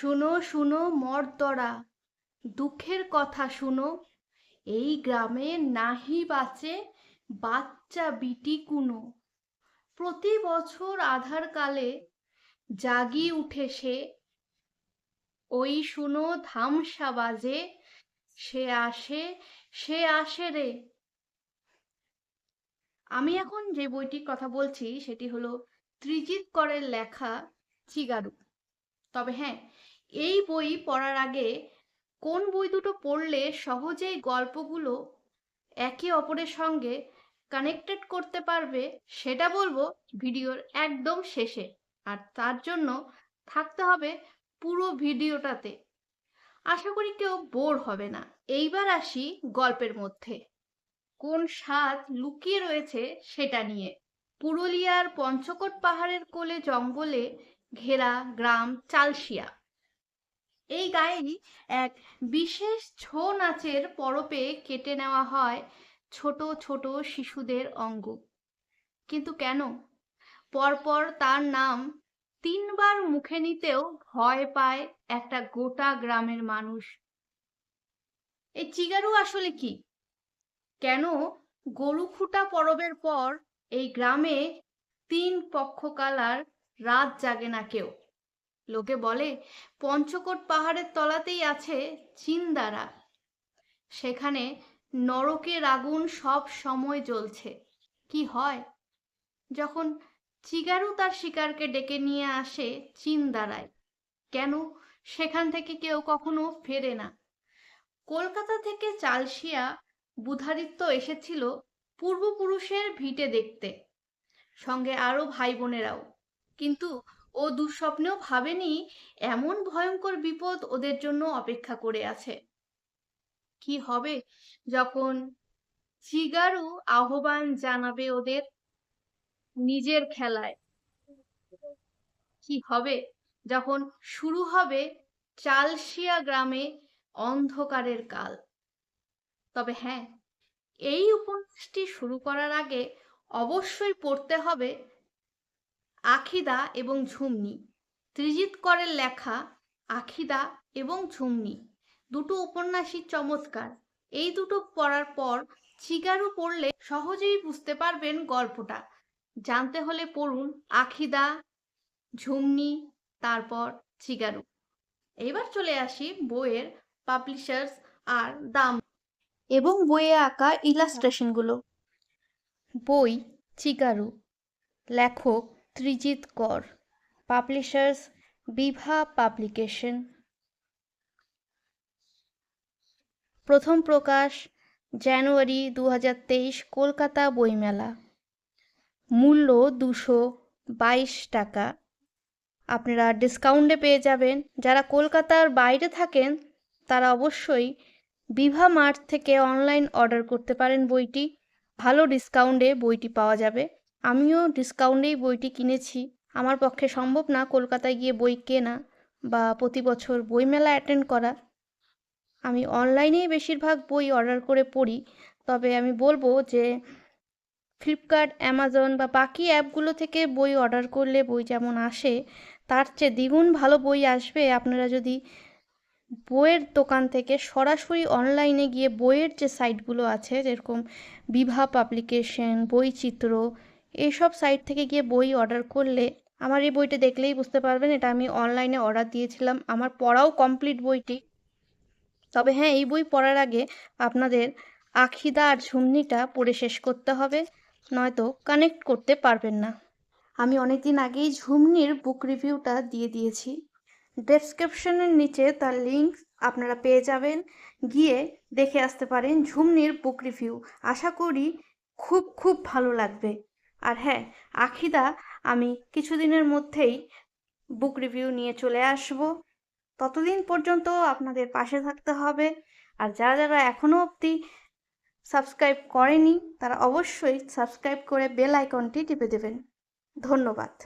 শুনো শুনো, মর্দরা। দুঃখের কথা শুনো। এই গ্রামে নাহি বাঁচে বাচ্চা বিটি কুনো। প্রতি বছর আধার কালে জাগি উঠে সে। ওই শুনো, ধামসা বাজে। সে আসে সে আসে রে। আমি এখন যে বইটির কথা বলছি, সেটি হলো ত্রিজিৎ করের লেখা, চিগারু। তবে হ্যাঁ এই বই পড়ার আগে কোন বই দুটো পড়লে সহজেই গল্পগুলো একে অপরের সঙ্গে কানেক্টেড করতে পারবে, সেটা বলব ভিডিওর একদম শেষে। আর তার জন্য থাকতে হবে পুরো ভিডিওটাতে। আশা করি কেউ বোর হবে না। এইবার আসি গল্পের মধ্যে। কোন স্বাদ লুকিয়ে রয়েছে সেটা নিয়ে। পুরুলিয়ার পঞ্চকোট পাহাড়ের কোলে জঙ্গলে ঘেরা গ্রাম চালশিয়া। এই গায়েই এক বিশেষ ছৌ নাচের পরপে কেটে নেওয়া হয় ছোট ছোট শিশুদের অঙ্গ। কিন্তু কেন? পরপর তার নাম তিনবার মুখে নিতেও ভয় পায় একটা গোটা গ্রামের মানুষ। এই চিগারু আসলে কি? কেন গরু খুঁটা পরবের পর এই গ্রামে তিন পক্ষকালার রাত জাগে না কেউ? লোকে বলে, পঞ্চকোট পাহাড়ের তলাতেই আছে চিন্দারা। সেখানে নরকের আগুন সব সময় জ্বলছে। কি হয়? যখন চিগারু তার শিকারকে ডেকে নিয়ে আসে চিন্দারায়, কেন সেখান থেকে কেউ কখনো ফেরে না। কলকাতা থেকে চালশিয়া বুধারিত্ব এসেছিল পূর্বপুরুষের ভিটে দেখতে, সঙ্গে আরও ভাই বোনেরাও কিন্তু ও দুঃস্বপ্নেও ভাবেনি এমন ভয়ঙ্কর বিপদ ওদের জন্য অপেক্ষা করে আছে। কি হবে যখন চিগারু আহ্বান জানাবে ওদের নিজের খেলায়? কি হবে যখন শুরু হবে চালশিয়া গ্রামে অন্ধকারের কাল? তবে হ্যাঁ এই উপন্যাসটি শুরু করার আগে অবশ্যই পড়তে হবে আখিদা এবং ঝুমনি। ত্রিজিৎ করের লেখা আখিদা এবং ঝুমনি। দুটো উপন্যাসই চমৎকার। এই দুটো পড়ার পর চিগারু পড়লে সহজেই বুঝতে পারবেন গল্পটা। জানতে হলে পড়ুন আখিদা, ঝুমনি, তারপর চিগারু। এবার চলে আসি বইয়ের পাবলিশার্স আর দাম এবং বইয়ে আঁকা ইলাস্ট্রেশনগুলো বই চিকারু লেখক ত্রিজিৎ কর পাবলিশার্স বিভা পাবলিকেশন প্রথম প্রকাশ জানুয়ারি দু হাজার তেইশ কলকাতা বইমেলা। মূল্য দুশো বাইশ টাকা। আপনারা ডিসকাউন্টে পেয়ে যাবেন। যারা কলকাতার বাইরে থাকেন, তারা অবশ্যই বিভা মার্ট থেকে অনলাইন অর্ডার করতে পারেন বইটি। ভালো ডিসকাউন্টে বইটি পাওয়া যাবে। আমিও ডিসকাউন্টেই বইটি কিনেছি। আমার পক্ষে সম্ভব না কলকাতায় গিয়ে বই কেনা বা প্রতি বছর বইমেলা অ্যাটেন্ড করা। আমি অনলাইনেই বেশিরভাগ বই অর্ডার করে পড়ি, তবে আমি বলব যে ফ্লিপকার্ট অ্যামাজন বা বাকি অ্যাপগুলো থেকে বই অর্ডার করলে বই যেমন আসে, তার চেয়ে দ্বিগুণ ভালো বই আসবে। আপনারা যদি বইয়ের দোকান থেকে সরাসরি অনলাইনে গিয়ে বইয়ের যে সাইটগুলো আছে, যেরকম বিভা পাবলিকেশন বইচিত্র এইসব সাইট থেকে গিয়ে বই অর্ডার করলে আমার এই বইটা দেখলেই বুঝতে পারবেন, এটা আমি অনলাইনে অর্ডার দিয়েছিলাম। আমার পড়াও কমপ্লিট বইটি। তবে হ্যাঁ এই বই পড়ার আগে আপনাদের আখিদা আর ঝুমনিটা পড়ে শেষ করতে হবে, নয়তো কানেক্ট করতে পারবেন না। আমি অনেক দিন আগেই ঝুমনির বুক রিভিউটা দিয়ে দিয়েছি। ডেসক্রিপশনের নিচে তার লিঙ্ক আপনারা পেয়ে যাবেন। গিয়ে দেখে আসতে পারেন ঝুমনির বুক রিভিউ আশা করি খুব খুব ভালো লাগবে। আর হ্যাঁ আখিদা, আমি কিছুদিনের মধ্যেই বুক রিভিউ নিয়ে চলে আসব। ততদিন পর্যন্ত আপনাদের পাশে থাকতে হবে। আর যারা যারা এখনও অবধি সাবস্ক্রাইব করেনি, তারা অবশ্যই সাবস্ক্রাইব করে বেল আইকনটি টিপে দেবেন। ধন্যবাদ।